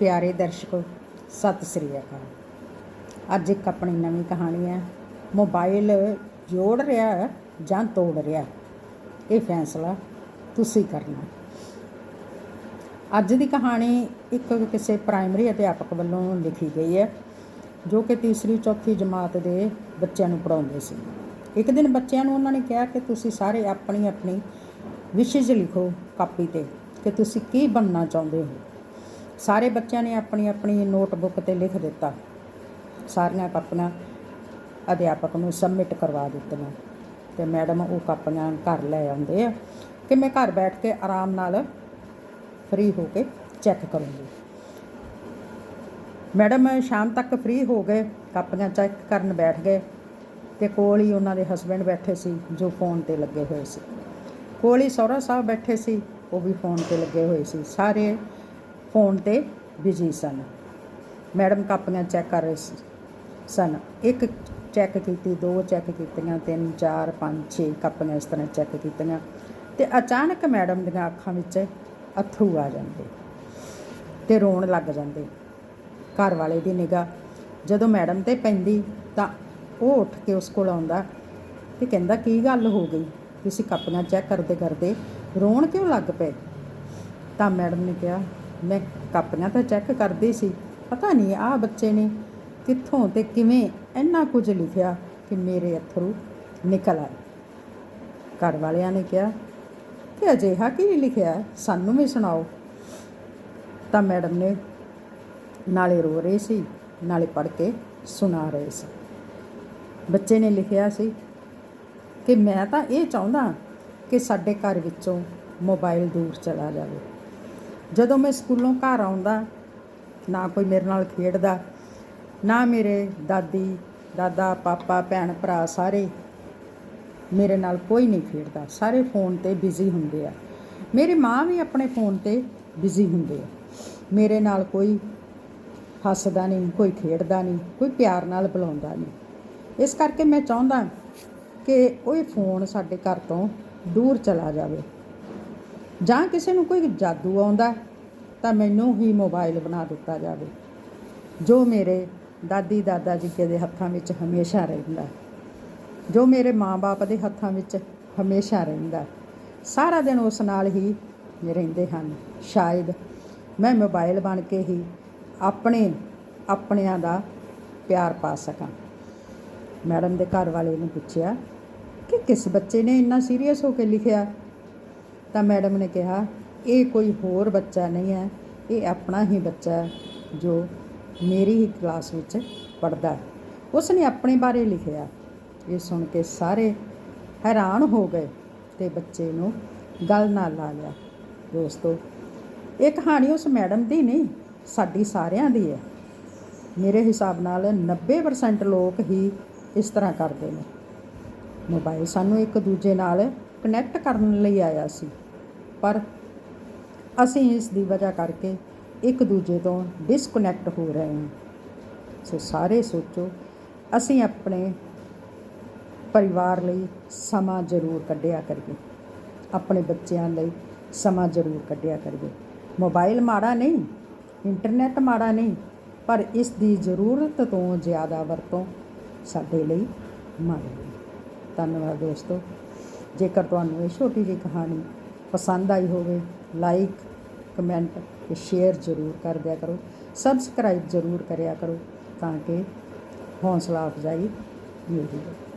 ਪਿਆਰੇ ਦਰਸ਼ਕੋ, ਸਤਿ ਸ੍ਰੀ ਅਕਾਲ। ਅੱਜ ਇੱਕ ਆਪਣੀ ਨਵੀਂ ਕਹਾਣੀ ਹੈ, ਮੋਬਾਈਲ ਜੋੜ ਰਿਹਾ ਜਾਂ ਤੋੜ ਰਿਹਾ ਇਹ ਫੈਸਲਾ ਤੁਸੀਂ ਕਰਨਾ ਅੱਜ ਦੀ ਕਹਾਣੀ ਇੱਕ ਕਿਸੇ ਪ੍ਰਾਇਮਰੀ ਅਧਿਆਪਕ ਵੱਲੋਂ ਲਿਖੀ ਗਈ ਹੈ, ਜੋ ਕਿ ਤੀਸਰੀ ਚੌਥੀ ਜਮਾਤ ਦੇ ਬੱਚਿਆਂ ਨੂੰ ਪੜ੍ਹਾਉਂਦੇ ਸੀ। ਇੱਕ ਦਿਨ ਬੱਚਿਆਂ ਨੂੰ ਉਹਨਾਂ ਨੇ ਕਿਹਾ ਕਿ ਤੁਸੀਂ ਸਾਰੇ ਆਪਣੀ ਆਪਣੀ ਵਿਸ਼ੇਜ ਲਿਖੋ ਕਾਪੀ ਤੇ, ਕਿ ਤੁਸੀਂ ਕੀ ਬਣਨਾ ਚਾਹੁੰਦੇ ਹੋ? ਸਾਰੇ ਬੱਚਿਆਂ ਨੇ ਆਪਣੀ ਆਪਣੀ ਨੋਟਬੁੱਕ ਤੇ ਲਿਖ ਦਿੱਤਾ। ਸਾਰੀਆਂ ਕਾਪੀਆਂ ਅਧਿਆਪਕ ਨੂੰ ਸਬਮਿਟ ਕਰਵਾ ਦਿੱਤੀਆਂ। ਤੇ ਮੈਡਮ ਉਹ ਕਾਪੀਆਂ ਘਰ ਲੈ ਆਉਂਦੇ ਆ ਕਿ ਮੈਂ ਘਰ ਬੈਠ ਕੇ ਆਰਾਮ ਨਾਲ ਫ੍ਰੀ ਹੋ ਕੇ ਚੈੱਕ ਕਰੂੰਗੀ। ਮੈਡਮ ਸ਼ਾਮ ਤੱਕ ਫ੍ਰੀ ਹੋ ਗਏ, ਕਾਪੀਆਂ ਚੈੱਕ ਕਰਨ ਬੈਠ ਗਏ ਤੇ ਕੋਲ ਹੀ ਉਹਨਾਂ ਦੇ ਹਸਬੰਡ ਬੈਠੇ ਸੀ ਜੋ ਫੋਨ ਤੇ ਲੱਗੇ ਹੋਏ ਸੀ। ਕੋਲ ਹੀ ਸਹੁਰਾ ਸਾਹਿਬ ਬੈਠੇ ਸੀ, ਉਹ ਵੀ ਫੋਨ ਤੇ ਲੱਗੇ ਹੋਏ ਸੀ। ਸਾਰੇ ਫੋਨ ਤੇ ਬਿਜ਼ੀ ਸਨ। ਮੈਡਮ ਕਾਪੀਆਂ ਚੈੱਕ ਕਰ ਰਹੇ ਸਨ। ਇੱਕ ਚੈੱਕ ਕੀਤੀ, ਦੋ ਚੈੱਕ ਕੀਤੀਆਂ, ਤਿੰਨ, ਚਾਰ, ਪੰਜ, ਛੇ ਕਾਪੀਆਂ ਇਸ ਤਰ੍ਹਾਂ ਚੈੱਕ ਕੀਤੀਆਂ ਤੇ ਅਚਾਨਕ ਮੈਡਮ ਦੀਆਂ ਅੱਖਾਂ ਵਿੱਚ ਅਥਰੂ ਆ ਜਾਂਦੇ ਤੇ ਰੋਣ ਲੱਗ ਜਾਂਦੇ। ਘਰ ਵਾਲੇ ਦੀ ਨਿਗਾਹ ਜਦੋਂ ਮੈਡਮ ਤੇ ਪੈਂਦੀ ਤਾਂ ਉਹ ਉੱਠ ਕੇ ਉਸ ਕੋਲ ਆਉਂਦਾ ਤੇ ਕਹਿੰਦਾ, ਕੀ ਗੱਲ ਹੋ ਗਈ? ਤੁਸੀਂ ਕਾਪੀਆਂ ਚੈੱਕ ਕਰਦੇ ਕਰਦੇ ਰੋਣ ਕਿਉਂ ਲੱਗ ਪਏ? ਤਾਂ ਮੈਡਮ ਨੇ ਕਿਹਾ ਮੈਂ ਕਾਪੀਆਂ ਤਾਂ ਚੈੱਕ ਕਰਦੀ ਸੀ, ਪਤਾ ਨਹੀਂ ਆਹ ਬੱਚੇ ਨੇ ਕਿੱਥੋਂ ਤੇ ਕਿਵੇਂ ਇੰਨਾ ਕੁਝ ਲਿਖਿਆ ਕਿ ਮੇਰੇ ਅਥਰੂ ਨਿਕਲ ਆਏ। ਘਰ ਵਾਲਿਆਂ ਨੇ ਕਿਹਾ ਕਿ ਅਜਿਹਾ ਕੀ ਲਿਖਿਆ? ਸਾਨੂੰ ਵੀ ਸੁਣਾਓ। ਤਾਂ ਮੈਡਮ ਨੇ ਨਾਲੇ ਰੋ ਰਹੇ ਸੀ, ਨਾਲੇ ਪੜ੍ਹ ਕੇ ਸੁਣਾ ਰਹੇ ਸੀ। ਬੱਚੇ ਨੇ ਲਿਖਿਆ ਸੀ ਕਿ ਮੈਂ ਤਾਂ ਇਹ ਚਾਹੁੰਦਾ ਕਿ ਸਾਡੇ ਘਰ ਵਿੱਚੋਂ ਮੋਬਾਈਲ ਦੂਰ ਚਲਾ ਜਾਵੇ। ਜਦੋਂ ਮੈਂ ਸਕੂਲੋਂ ਘਰ ਆਉਂਦਾ, ਨਾ ਕੋਈ ਮੇਰੇ ਨਾਲ ਖੇਡਦਾ, ਨਾ ਮੇਰੇ ਦਾਦੀ, ਦਾਦਾ, ਪਾਪਾ, ਭੈਣ ਭਰਾ ਸਾਰੇ ਮੇਰੇ ਨਾਲ ਕੋਈ ਨਹੀਂ ਖੇਡਦਾ। ਸਾਰੇ ਫੋਨ ਤੇ ਬਿਜ਼ੀ ਹੁੰਦੇ ਆ। ਮੇਰੀ ਮਾਂ ਵੀ ਆਪਣੇ ਫੋਨ ਤੇ ਬਿਜ਼ੀ ਹੁੰਦੇ ਆ। ਮੇਰੇ ਨਾਲ ਕੋਈ ਹੱਸਦਾ ਨਹੀਂ, ਕੋਈ ਖੇਡਦਾ ਨਹੀਂ, ਕੋਈ ਪਿਆਰ ਨਾਲ ਬੁਲਾਉਂਦਾ ਨਹੀਂ। ਇਸ ਕਰਕੇ ਮੈਂ ਚਾਹੁੰਦਾ ਕਿ ਉਹ ਫੋਨ ਸਾਡੇ ਘਰ ਤੋਂ ਦੂਰ ਚਲਾ ਜਾਵੇ। ਜਾਂ ਕਿਸੇ ਨੂੰ ਕੋਈ ਜਾਦੂ ਆਉਂਦਾ ਤਾਂ ਮੈਨੂੰ ਹੀ ਮੋਬਾਈਲ ਬਣਾ ਦਿੱਤਾ ਜਾਵੇ। ਜੋ ਮੇਰੇ ਦਾਦੀ ਦਾਦਾ ਜੀ ਦੇ ਹੱਥਾਂ ਵਿੱਚ ਹਮੇਸ਼ਾ ਰਹਿੰਦਾ ਜੋ ਮੇਰੇ ਮਾਂ-ਬਾਪ ਦੇ ਹੱਥਾਂ ਵਿੱਚ ਹਮੇਸ਼ਾ ਰਹਿੰਦਾ ਸਾਰਾ ਦਿਨ ਉਸ ਨਾਲ ਹੀ ਰਹਿੰਦੇ ਹਨ। ਸ਼ਾਇਦ ਮੈਂ ਮੋਬਾਈਲ ਬਣ ਕੇ ਹੀ ਆਪਣੇ, ਆਪਣਿਆਂ ਦਾ ਪਿਆਰ ਪਾ ਸਕਾਂ। ਮੈਡਮ ਦੇ ਘਰ ਵਾਲੇ ਨੇ ਪੁੱਛਿਆ ਕਿ ਕਿਸ ਬੱਚੇ ਨੇ ਇੰਨਾ ਸੀਰੀਅਸ ਹੋ ਕੇ ਲਿਖਿਆ? ਤਾਂ ਮੈਡਮ ਨੇ ਕਿਹਾ, ਇਹ ਕੋਈ ਹੋਰ ਬੱਚਾ ਨਹੀਂ ਹੈ, ਇਹ ਆਪਣਾ ਹੀ ਬੱਚਾ ਹੈ ਜੋ ਮੇਰੀ ਹੀ ਕਲਾਸ ਵਿੱਚ ਪੜਦਾ ਹੈ। ਉਸ ਨੇ ਆਪਣੇ ਬਾਰੇ ਲਿਖਿਆ। ਇਹ ਸੁਣ ਕੇ ਸਾਰੇ ਹੈਰਾਨ ਹੋ ਗਏ ਤੇ ਬੱਚੇ ਨੂੰ ਗੱਲ ਨਾਲ ਲਾ ਲਿਆ। ਦੋਸਤੋ, ਇਹ ਕਹਾਣੀ ਉਸ ਮੈਡਮ ਦੀ ਨਹੀਂ, ਸਾਡੀ ਸਾਰਿਆਂ ਦੀ ਹੈ। ਮੇਰੇ ਹਿਸਾਬ ਨਾਲ 90% ਲੋਕ ਹੀ ਇਸ ਤਰ੍ਹਾਂ ਕਰਦੇ ਨੇ। ਮੋਬਾਈਲ ਸਾਨੂੰ ਇੱਕ ਦੂਜੇ ਨਾਲ ਕਨੈਕਟ ਕਰਨ ਲਈ ਆਇਆ ਸੀ। ਪਰ ਅਸੀਂ ਇਸ ਦੀ ਵਜ੍ਹਾ ਕਰਕੇ ਇੱਕ ਦੂਜੇ ਤੋਂ ਡਿਸਕਨੈਕਟ ਹੋ ਰਹੇ ਹਾਂ। ਸੋ ਸਾਰੇ ਸੋਚੋ, ਅਸੀਂ ਆਪਣੇ ਪਰਿਵਾਰ ਲਈ ਸਮਾਂ ਜ਼ਰੂਰ ਕੱਢਿਆ ਕਰੀਏ। ਆਪਣੇ ਬੱਚਿਆਂ ਲਈ ਸਮਾਂ ਜ਼ਰੂਰ ਕੱਢਿਆ ਕਰੀਏ। ਮੋਬਾਈਲ ਮਾੜਾ ਨਹੀਂ ਇੰਟਰਨੈਟ ਮਾੜਾ ਨਹੀਂ, ਪਰ ਇਸ ਦੀ ਜ਼ਰੂਰਤ ਤੋਂ ਜ਼ਿਆਦਾ ਵਰਤੋਂ ਸਾਡੇ ਲਈ ਮਾੜੀ ਹੈ। ਧੰਨਵਾਦ ਦੋਸਤੋ। ਜੇਕਰ ਤੁਹਾਨੂੰ ਇਹ ਛੋਟੀ ਜਿਹੀ ਕਹਾਣੀ ਪਸੰਦ ਆਈ ਹੋਵੇ ਲਾਈਕ ਕਮੈਂਟ ਤੇ ਸ਼ੇਅਰ ਜ਼ਰੂਰ ਕਰ ਦਿਆ ਕਰੋ। ਸਬਸਕ੍ਰਾਈਬ ਜ਼ਰੂਰ ਕਰਿਆ ਕਰੋ ਤਾਂ ਕਿ ਹੌਸਲਾ ਅਫਜ਼ਾਈ ਮਿਲਦੀ ਰਹੇ।